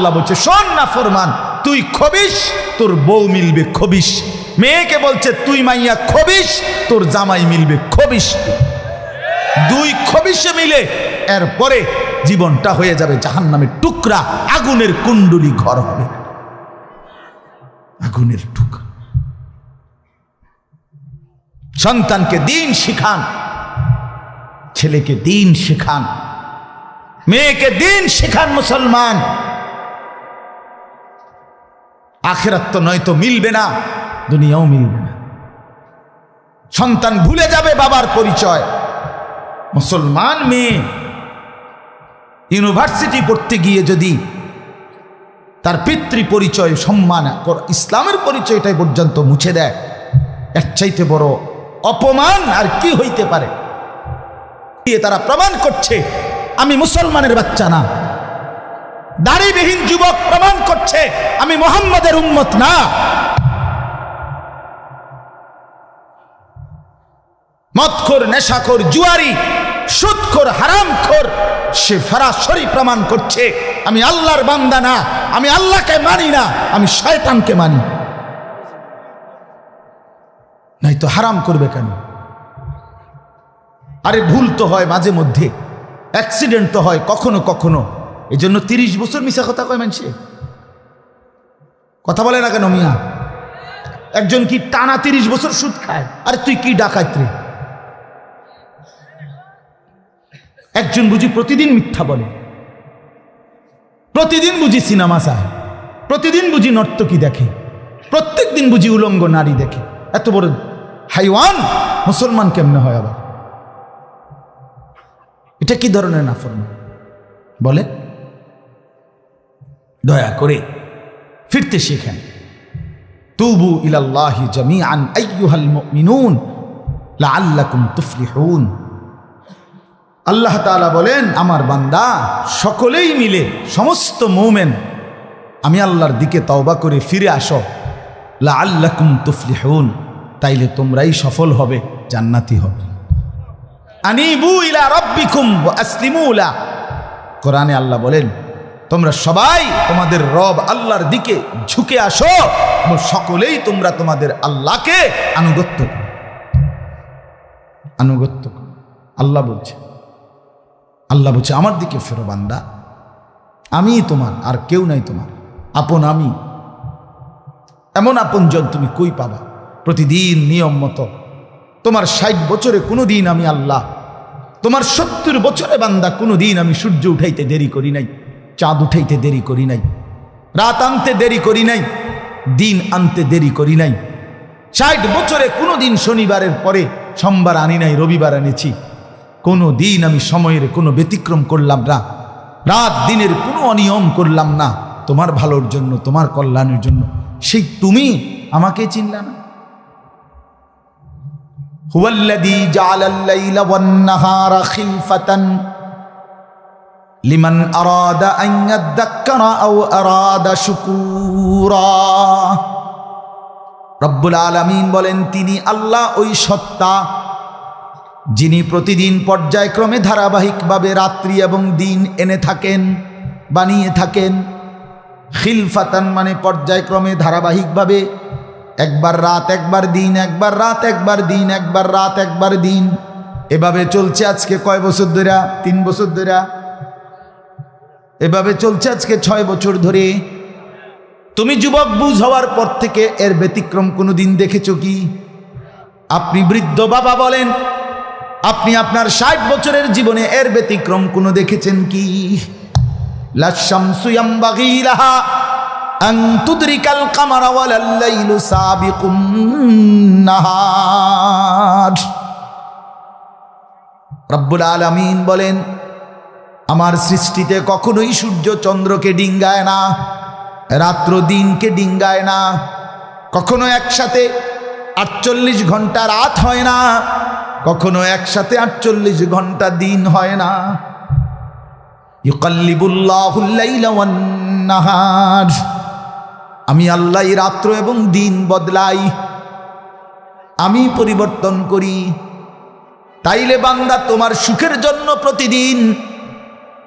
আল্লাহ বলছে, শোন না ফরমান, তুই খবিস তোর বউ মিলবে খবিস মেয়েকে বলছে, তুই মাইয়া খবিস তোর জামাই মিলবে খবিস দুই খবিসে মিলে এরপরে জীবনটা হয়ে যাবে জাহান নামের টুকরা, আগুনের কুণ্ডলি ঘর হবে। আগুনের টুকরা। সন্তানকে দিন শিখান, ছেলেকে দিন শিখান, মেয়েকে দিন শিখান মুসলমান। আখেরাত তো নয়তো মিলবে না, দুনিয়াও মিলবে না। সন্তান ভুলে যাবে বাবার পরিচয়। মুসলমান মেয়ে, ইউনিভার্সিটি পড়তে গিয়ে যদি তার পিতৃ পরিচয়, সম্মান ইসলামের পরিচয়টাই পর্যন্ত মুছে দেয়, এর চাইতে বড় অপমান আর কি হইতে পারে? দিয়ে তারা প্রমাণ করছে, আমি মুসলমানের বাচ্চা না। দাড়িবিহীন যুবক প্রমাণ করছে, আমি মোহাম্মদের উম্মত না। মদখোর, নেশাখোর, জুয়ারি, সুদখোর, হারামখোর, সে সরাসরি প্রমাণ করছে, আমি আল্লাহর বান্দা না, আমি আল্লাহকে মানি না, আমি শয়তানকে মানি। নাই তো হারাম করবে কেন? আরে ভুল তো হয় মাঝে মধ্যে, অ্যাক্সিডেন্ট তো হয় কখনো কখনো। এই জন্য তিরিশ বছর মিশা কথা কয় মানছে? কথা বলে না কেন মিয়া? একজন কি টানা তিরিশ বছর সুদ খায়? আরে তুই কি ডাকাত একজন বুঝি প্রতিদিন মিথ্যা বলে। প্রতিদিন বুঝি সিনেমা চায়। প্রতিদিন বুঝি নর্তকী দেখে। প্রত্যেক দিন বুঝি উলঙ্গ নারী দেখে। এত বড় হাইওয়ান মুসলমান কেমনে হয় আবার? এটা কি ধরনের নাফরমান? বলে? দয়া করে ফিরতে শেখেন। তুবু ইলাল্লাহি জামিআন, আইয়ুহাল মুমিনুন, লাআল্লাকুম তুফলিহুন। আল্লাহ তাআলা বলেন, আমার বান্দা, সকলেই মিলে, সমস্ত মুমিন, আমি আল্লাহর দিকে তওবা করে ফিরে আসো। লাআল্লাকুম তুফলিহুন, তাইলে তোমরাই সফল হবে, জান্নাতি হবে। আনিবু ইলা রব্বিকুম আসলিমু লা। কোরআনে আল্লাহ বলেন তোমরা সবাই তোমাদের রব আল্লাহর দিকে ঝুঁকে আসো। এবং সকলেই তোমরা তোমাদের আল্লাহকে আনুগত্য করো। আনুগত্য আল্লাহ বলছে আল্লাহ বলছে, আমার দিকে ফেরো বান্দা। আমি তোমার, আর কেউ নাই তোমার। আপন আমি। এমন আপন আপনজন তুমি কই পাবা? প্রতিদিন নিয়ম মতো। তোমার ষাট বছরে কোনো দিন আমি আল্লাহ। তোমার সত্তর বছরে বান্দা কোনো দিন আমি সূর্য উঠাইতে দেরি করি নাই। চাঁদ উঠাইতে দেরি করি নাই, রাত আনতে দেরি করি নাই, দিন আনতে দেরি করি নাই। ষাট বছরে কোনো দিন শনিবারের পরে সোমবার আনি নাই, রবিবার আনেছি কোনো দিন আমি সময়ের কোনো ব্যতিক্রম করলাম না, রাত দিনের কোনো অনিয়ম করলাম না, তোমার ভালোর জন্য, তোমার কল্যাণের জন্য। সেই তুমি আমাকে চিনলাম না। হুয়াল্লাদি জালাল্লাইলা ওয়ান্নাহারা খিলফাতান লিমন আরাদা আইয়াদাক্কারা আও শুকুরা। রব্বুল আলমিন বলেন, তিনি আল্লাহ ওই সত্তা যিনি প্রতিদিন পর্যায়ক্রমে ধারাবাহিকভাবে রাত্রি এবং দিন এনে থাকেন, বানিয়ে থাকেন, খিলফাতান মানে পর্যায়ক্রমে ধারাবাহিকভাবে একবার রাত, একবার দিন, একবার রাত, একবার দিন, একবার রাত, একবার দিন। এভাবে চলছে আজকে কয় বছর ধরে? তিন বছর ধরে? এভাবে চলছে আজকে ছয় বছর ধরে। তুমি যুবক বুঝ হওয়ার পর থেকে এর ব্যতিক্রম কোনো দিন দেখেছ কি? আপনি বৃদ্ধ বাবা বলেন, আপনি আপনার ষাট বছরের জীবনে এর ব্যতিক্রম কোনো দেখেছেন কি? রব্বুল আলামিন বলেন আমার সৃষ্টিতে কখনোই সূর্য চন্দ্রকে ডিঙ্গায় না, রাত্র দিনকে ডিঙ্গায় না, কখনো একসাথে আটচল্লিশ ঘণ্টা রাত হয় না, কখনো একসাথে আটচল্লিশ ঘণ্টা দিন হয় না। ইউকাল্লিবুল্লাহুল্লাইলা ওয়ান নাহার। আমি আল্লাহ রাত্র এবং দিন বদলাই, আমি পরিবর্তন করি। তাইলে বান্দা তোমার সুখের জন্য প্রতিদিন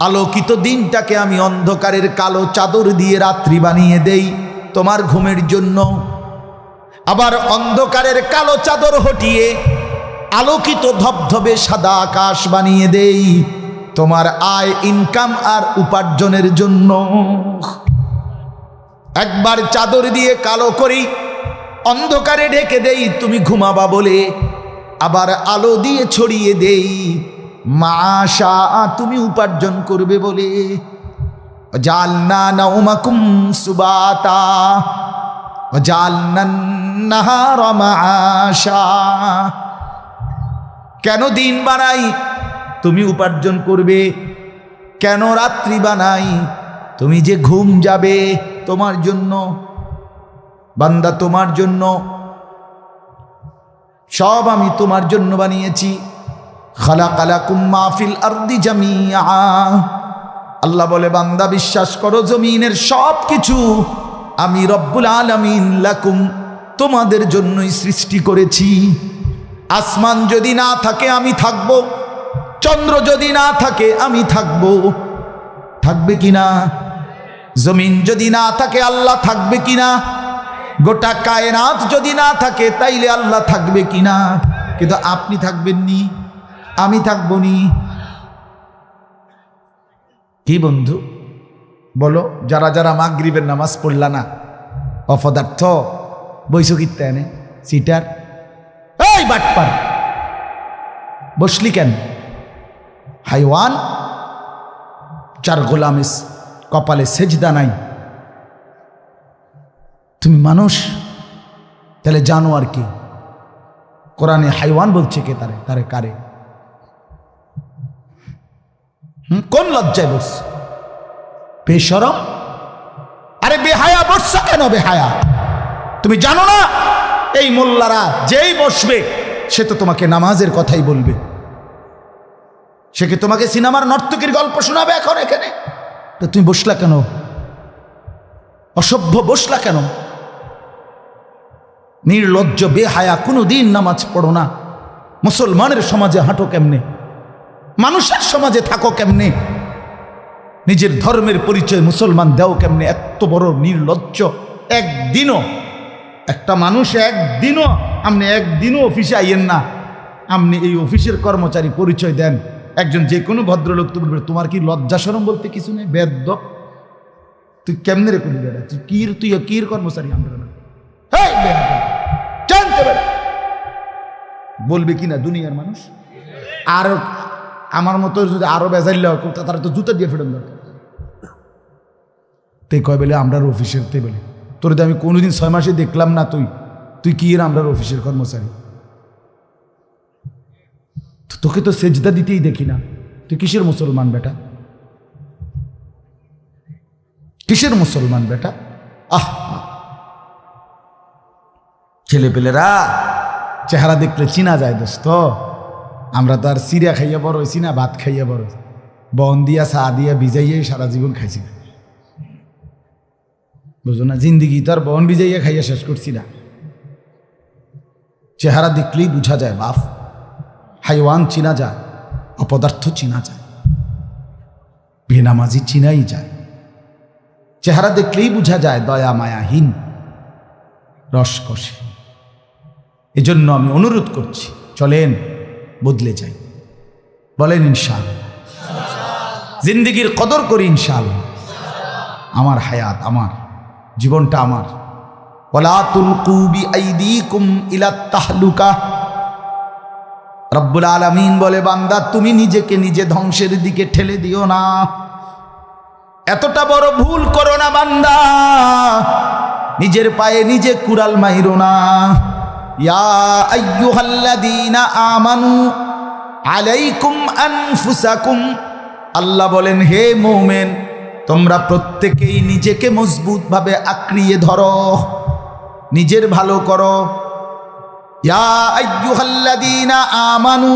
আলোকিত দিনটাকে আমি অন্ধকারের কালো চাদর দিয়ে রাত্রি বানিয়ে দেই তোমার ঘুমের জন্য। আবার অন্ধকারের কালো চাদর হটিয়ে আলোকিত ধবধবে সাদা আকাশ বানিয়ে দেই তোমার আয় ইনকাম আর উপার্জনের জন্য। একবার চাদর দিয়ে কালো করি, অন্ধকারে ঢেকে দেই, তুমি ঘুমাবা বলে। আবার আলো দিয়ে ছড়িয়ে দেই মাশা তুমি উপার্জন করবে বলে। জালনা নাউমাকুম সুবাতা জালনান নাহার মাশা কেন দিন বানাই, তুমি উপার্জন করবে। কেন রাত্রি বানাই, তুমি যে ঘুম যাবে তোমার জন্য, বান্দা তোমার জন্য। সব আমি তোমার জন্য বানিয়েছি। আল্লাহ বলে, বান্দা, বিশ্বাস করো, জমিনের সব কিছু আমি রব্বুল আলামিন লাকুম, তোমাদের জন্যই সৃষ্টি করেছি। আসমান যদি না থাকে, আমি থাকব। চন্দ্র যদি না থাকে, আমি থাকব। থাকবে কিনা জমিন যদি না থাকে, আল্লাহ থাকবে কিনা গোটা কায়নাত যদি না থাকে, তাইলে আল্লাহ থাকবে কিনা কিন্তু আপনি থাকবেন নি আমি থাকব নি। কি বন্ধু? বলো, যারা যারা মা মাগরিবের নামাজ পড়লা না, অপদার্থ, বৈশকিত্তে এনে, সিটার, এই বাটপার, বসলি কেন? হাইওয়ান চার গোলামিস কপালে সেজদা নাই। তুমি মানুষ, তাহলে জানো আর কি। কোরআনে হাইওয়ান বলছে কে তারে তারে কারে? কোন লজ্জায় বস বেসরম আরে বেহায়া বসছা কেন বেহায়া? তুমি জানো না? এই মোল্লারা যেই বসবে, সে তো তোমাকে নামাজের কথাই বলবে। সে কি তোমাকে সিনেমার নর্তকীর গল্প শোনাবে এখন এখানে? তো তুমি বসলা কেন? অসভ্য বসলা কেন? নির্লজ্জ বেহায়া কোনো দিন নামাজ পড়ো না। মুসলমানের সমাজে হাঁটো কেমনে? মানুষের সমাজে থাকো কেমনে? নিজের ধর্মের পরিচয় মুসলমান দেও কেমনে? এত বড় নির্লজ্জ। একদিনও, একটা মানুষ একদিনও, আপনি একদিনও অফিসে আইয়েন না। আপনি এই অফিসের কর্মচারী পরিচয় দেন। একজন যে কোনো ভদ্রলোক তো বলবে, তোমার কি লজ্জা সরম বলতে কিছু নেই? বেদ্য তুই কেমনে রে করবি বেটা তুই কির তুই কির কর্মচারী আমরা না? বলবে কি না দুনিয়ার মানুষ? আর আমার মতো যদি আরও বেজাইল তারা তো জুতা দিয়ে ফেরত দরকার তে কয় বলে, আমরার অফিসের তে বলে। তোর আমি কোনোদিন ছয় মাসে দেখলাম না তুই। তুই কি এর আমরার অফিসের কর্মচারী? তোকে তো সেজদা দিতেই দেখি না। তুই কিসের মুসলমান বেটা? কিসের মুসলমান বেটা? আহ। ছেলেপেলেরা, চেহারা দেখলে চিনা যায় দোস্ত। আমরা তো আর সিরিয়া খাইয়া বড় হয়েছি না, ভাত খাইয়া বড় হইছি। বন দিয়া, চা দিয়া, ভিজাইয়াই সারা জীবন খাইছি না। বুঝো না, জিন্দিগি তো আর বন ভিজাইয়া খাইয়া শেষ করছি না। চেহারা দেখলেই বুঝা যায়, বাফ। হাইওয়ান চিনা যায়, অপদার্থ চিনা যায়। বেনামাজি চিনাই যায়। চেহারা দেখলেই বোঝা যায়, দয়া মায়াহীন, রসকসে। এজন্য আমি অনুরোধ করছি, চলেন। বদলে যাই বলেন ইনশাল জিন্দিগির কদর করি ইনশাল আমার হায়াত আমার, জীবনটা আমার। রব্বুল আলামিন বলে, বান্দা, তুমি নিজেকে নিজে ধ্বংসের দিকে ঠেলে দিও না। এতটা বড় ভুল করো না, বান্দা। নিজের পায়ে নিজে কুড়াল মাইরো না। আল্লাহ বলেন, হে মুমিন, তোমরা প্রত্যেকেই নিজেকে মজবুতভাবে আঁকড়িয়ে ধরো, নিজের ভালো করো। ইয়া আমানু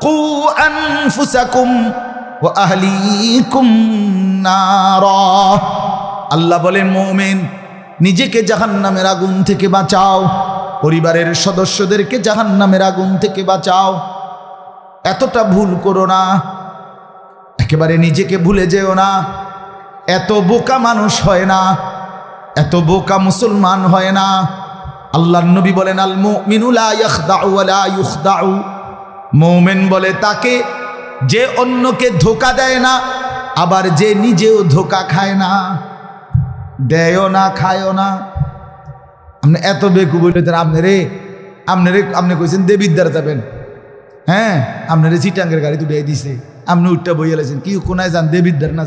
কু আনফুসাকুম আল্লাহ বলেন, মুমিন, নিজেকে জাহান্নামের আগুন থেকে বাঁচাও। পরিবারের সদস্যদেরকে জাহান্নামের আগুন থেকে বাঁচাও। এতটা ভুল করো না। একেবারে নিজেকে ভুলে যেও না। এত বোকা মানুষ হয় না। এত বোকা মুসলমান হয় না। আল্লাহ নবী বলেন আল ইউখদাউ। মৌমেন বলে, তাকে যে অন্যকে ধোকা দেয় না, আবার যে নিজেও ধোকা খায় না। দেয়ও না, খায়ও না। আপনি এত বেকু বলতেন আপনি রে, আপনি কইছেন দেবিদ্যার যাবেন। হ্যাঁ আপনারে চিটাঙ্গের গাড়ি তুলে দিছে। আপনি উঠটা বইয়া লাইছেন। কি কোনায় যান দেবিদ্যার না